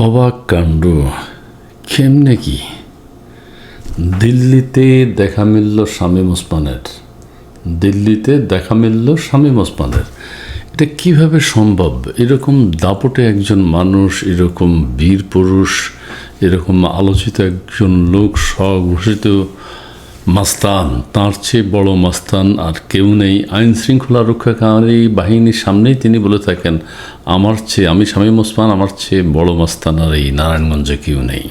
অবাক কাণ্ড। কেমনে কি? দিল্লিতে দেখা মিলল শামীম ওসমানের। দিল্লিতে দেখা মিলল শামীম ওসমানের। এটা কীভাবে সম্ভব? এরকম দাপটে একজন মানুষ, এরকম বীর পুরুষ, এরকম আলোচিত একজন লোক স্বঘোষিত মাস্তান, তাঁর চেয়ে বড় মাস্তান আর কেউ নেই। আইন শৃঙ্খলা রক্ষাকারী বাহিনীর সামনেই তিনি বলে থাকেন, আমার চেয়ে, আমি শামীম ওসমান, আমার চেয়ে বড় মাস্তান আর এই নারায়ণগঞ্জে কেউ নেই।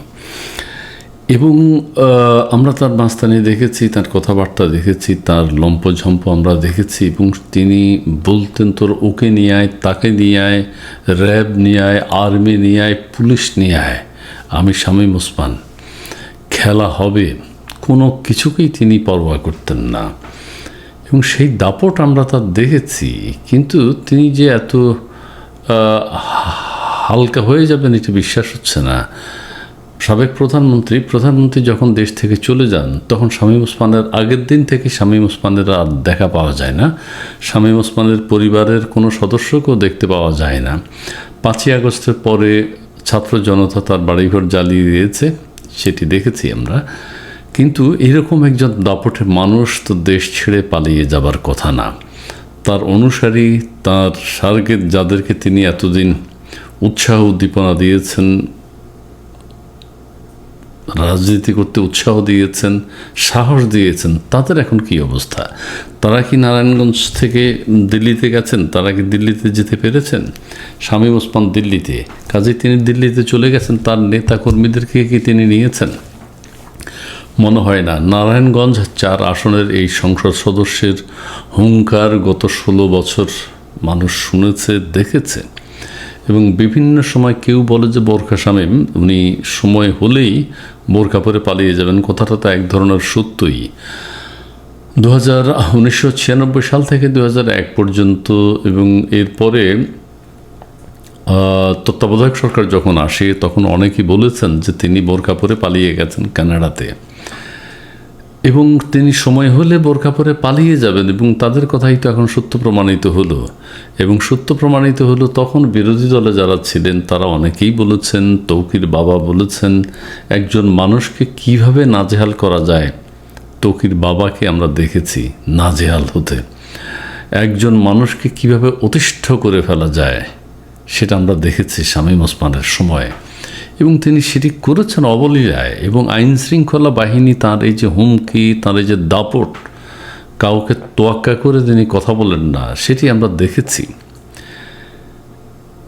এবং আমরা তার মাস্তানি দেখেছি, তার কথাবার্তা দেখেছি, তার লম্পঝম্প আমরা দেখেছি এবং তিনি বলতেন, তোর ওকে নিয়ে আয়, তাকে নিয়ে আয়, র্যাব নিয়ে আয়, আর্মি নিয়ে আয়, পুলিশ নিয়ে আয়, আমি শামীম ওসমান। খেলা হবে। কোনো কিছুকেই তিনি পরোয়া করতেন না। এবং সেই দাপট আমরা তার দেখেছি, কিন্তু তিনি যে এত হালকা হয়ে যাবেন এটা বিশ্বাস হচ্ছে না। সাবেক প্রধানমন্ত্রী প্রধানমন্ত্রী যখন দেশ থেকে চলে যান, তখন শামীম ওসমানের আগের দিন থেকে শামীম ওসমানের আর দেখা পাওয়া যায় না। শামীম ওসমানের পরিবারের কোনো সদস্যকেও দেখতে পাওয়া যায় না। পাঁচই আগস্টের পরে ছাত্র জনতা তার বাড়িঘর জ্বালিয়ে দিয়েছে, সেটি দেখেছি আমরা। কিন্তু এরকম একজন দাপটের মানুষ তো দেশ ছেড়ে পালিয়ে যাবার কথা না। তার অনুসারী, তার সার্গের যাদেরকে তিনি এতদিন উৎসাহ উদ্দীপনা দিয়েছেন, রাজনীতি করতে উৎসাহ দিয়েছেন, সাহস দিয়েছেন, তাদের এখন কি অবস্থা? তারা কি নারায়ণগঞ্জ থেকে দিল্লিতে গেছেন? তারা কি দিল্লিতে যেতে পেরেছেন? শামীম ওসমান দিল্লিতে। কাজে তিনি দিল্লিতে চলে গেছেন। তার নেতা কর্মীদেরকে কি তিনি নিয়েছেন? মনে হয় না। নারায়ণগঞ্জ চার আসনের এই সংসদ সদস্যের হুঙ্কার গত ষোলো বছর মানুষ শুনেছে, দেখেছে। এবং বিভিন্ন সময় কেউ বলে যে বোরখা শামীম, উনি সময় হলেই বোরখা পরে পালিয়ে যাবেন। কথাটা তো এক ধরনের সত্যই। দু হাজার উনিশশো সাল থেকে দু এক পর্যন্ত এবং এরপরে তত্ত্বাবধায়ক সরকার যখন আসে, তখন অনেকেই বলেছেন যে তিনি বোরখা পরে পালিয়ে গেছেন কানাডাতে। এবং তিনি সময় হলে বোরখা পরে পালিয়ে যাবেন এবং তাদের কথাই তো এখন সত্য প্রমাণিত হলো। এবং সত্য প্রমাণিত হলো তখন বিরোধী দলে যারা ছিলেন, তারা অনেকেই বলেছেন, তৌকির বাবা বলেছেন, একজন মানুষকে কীভাবে নাজেহাল করা যায়? তৌকির বাবাকে আমরা দেখেছি নাজেহাল হতে। একজন মানুষকে কীভাবে অতিষ্ঠ করে ফেলা যায়? সেটা আমরা দেখেছি শামীম ওসমানের সময়। এবং তিনি সেটি করেছেন অবলীলায় এবং আইন শৃঙ্খলা বাহিনী তার এই যে হুমকি, তার এই যে দাপট, কাউকে তোয়াক্কা করে তিনি কথা বলেন না, সেটি আমরা দেখেছি।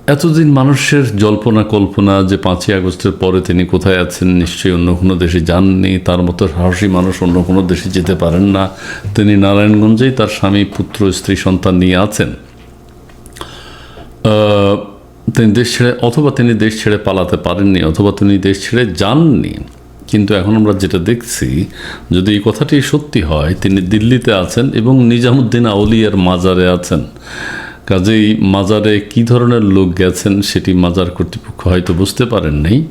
এতদিন মানুষের জল্পনা কল্পনা যে পাঁচই আগস্টের পরে তিনি কোথায় আছেন, নিশ্চয়ই অন্য কোনো দেশে যাননি, তার মতো সাহসী মানুষ অন্য কোনো দেশে যেতে পারেন না। তিনি নারায়ণগঞ্জেই তার স্বামী, পুত্র, স্ত্রী, সন্তান নিয়ে আছেন। তিনি দেশ ছেড়ে, অথবা তিনি দেশ ছেড়ে পালাতে পারেননি, অথবা তিনি দেশ ছেড়ে যাননি। কিন্তু এখন আমরা যেটা দেখছি, যদি এই কথাটি সত্যি হয়, তিনি দিল্লিতে আছেন এবং নিজামুদ্দিন আউলিয়ার মাজারে আছেন। কাজেই মাজারে কি ধরনের লোক গেছেন সেটি মাজার কর্তৃপক্ষ হয়তো বুঝতে পারেন নাই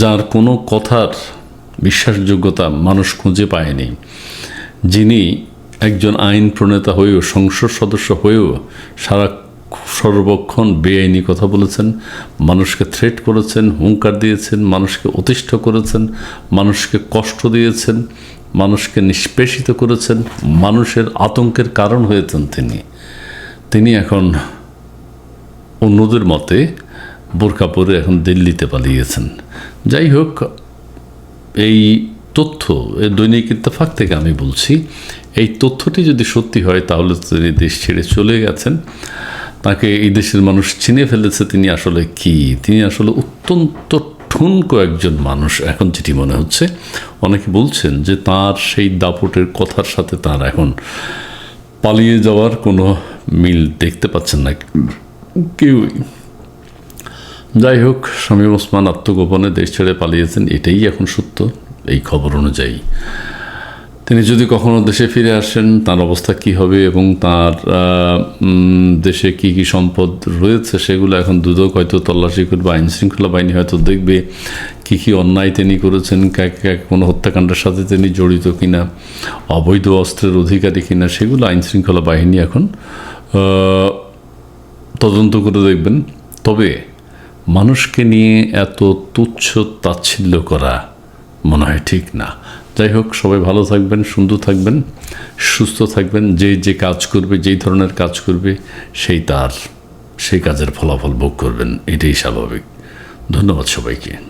যার কোনো কথার বিশ্বাসযোগ্যতা মানুষ খুঁজে পায়নি। যিনি একজন আইন প্রণেতা হয়েও, সংসদ সদস্য হয়েও সারা সর্বক্ষণ বেআইনি কথা বলেছেন, মানুষকে থ্রেট করেছেন, হুঙ্কার দিয়েছেন, মানুষকে অতিষ্ঠ করেছেন, মানুষকে কষ্ট দিয়েছেন, মানুষকে নিষ্পেষিত করেছেন, মানুষের আতঙ্কের কারণ হয়েছেন তিনি। তিনি এখন অন্যদের মতে বোরকা পরে এখন দিল্লিতে পালিয়েছেন। যাই হোক, এই তথ্য দৈনিক ইত্তেফাক থেকে আমি বলছি, এই তথ্যটি যদি সত্যি হয়, তাহলে তিনি দেশ ছেড়ে চলে গেছেন। তাকে এই দেশের মানুষ চিনে ফেলেছে, তিনি আসলে কি? তিনি আসলে অত্যন্ত ঠুনকো একজন মানুষ, এখন যেটি মনে হচ্ছে। অনেকে বলছেন যে তার সেই দাপটের কথার সাথে তার এখন পালিয়ে যাওয়ার কোনো মিল দেখতে পাচ্ছেন না কেউই যাই হোক শামীম ওসমান আত্মগোপনে দেশ ছেড়ে পালিয়েছেন, এটাই এখন সত্য, এই খবর অনুযায়ী। তিনি যদি কখনো দেশে ফিরে আসেন, তার অবস্থা কি হবে এবং তার দেশে কি কি সম্পদ রয়েছে সেগুলো এখন দুদক হয়তো তল্লাশি করবে, আইন শৃঙ্খলা বাহিনী হয়তো দেখবে কি কি অন্যায় তিনি করেছেন কোনো হত্যাকাণ্ডের সাথে তিনি জড়িত কিনা, অবৈধ অস্ত্রের অধিকারী কিনা, সেগুলো আইন শৃঙ্খলা বাহিনী এখন তদন্ত করে দেখবেন। তবে মানুষকে নিয়ে এত তুচ্ছ তাচ্ছিল্য করা মনে হয় ঠিক না। যাই হোক, সবাই ভালো থাকবেন, সুন্দর থাকবেন, সুস্থ থাকবেন, যে যে কাজ করবে, যেই ধরনের কাজ করবে, সেই তার, সেই কাজের ফলাফল ভোগ করবেন, এটাই স্বাভাবিক। ধন্যবাদ সবাইকে।